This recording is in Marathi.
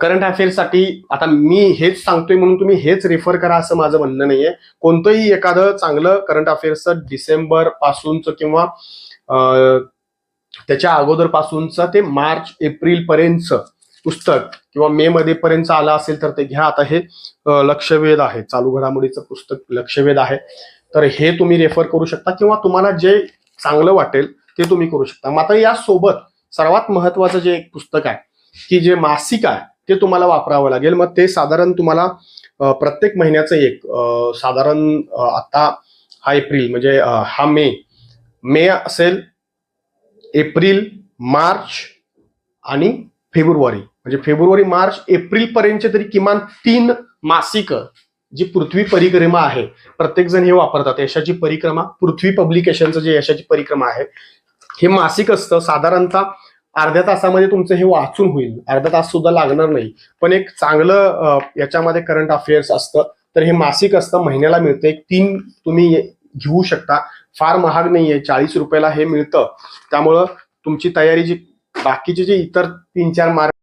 करंट अफेअर्ससाठी आता मी हेच सांगतोय म्हणून तुम्ही हेच रेफर करा असं माझं म्हणणं नाहीये. कोणतंही एखादं चांगलं करंट अफेअर्सचं डिसेंबर पासूनचं किंवा त्याच्या अगोदर पासूनचं ते मार्च एप्रिल पर्यंतचं पुस्तक किंवा मे मध्ये पर्यंत आलं असेल तर ते घ्या. आता हे लक्षवेध आहे. चालू घडामोडीचं पुस्तक लक्षवेध आहे. तर हे तुम्ही रेफर करू शकता किंवा तुम्हाला जे चांगलं वाटेल ते तुम्ही करू शकता. मात्र यासोबत सर्वात महत्वाचं जे एक पुस्तक आहे की जे मासिक आहे ते तुम्हाला वापरावं लागेल. मग ते साधारण तुम्हाला प्रत्येक महिन्याचं एक साधारण आता हा एप्रिल म्हणजे हा मे. मे असेल एप्रिल मार्च आणि फेब्रुवारी. म्हणजे फेब्रुवारी मार्च एप्रिल पर्यंतचे तरी किमान तीन मासिक जी पृथ्वी परिक्रमा आहे. प्रत्येकजण हे वापरतात. यशाची परिक्रमा पृथ्वी पब्लिकेशनचं जे यशाची परिक्रमा आहे हे मासिक असतं. साधारणतः अर्ध्या तासामध्ये तुमचं हे वाचून होईल. अर्धा तास सुद्धा लागणार नाही. पण एक चांगलं याच्यामध्ये करंट अफेअर्स असतं. तर हे मासिक असतं. महिन्याला मिळतं. एक तीन तुम्ही घेऊ शकता. फार महाग नाहीये चाळीस रुपयाला हे मिळतं. त्यामुळं तुमची तयारी जी बाकीचे जे इतर तीन चार मार्क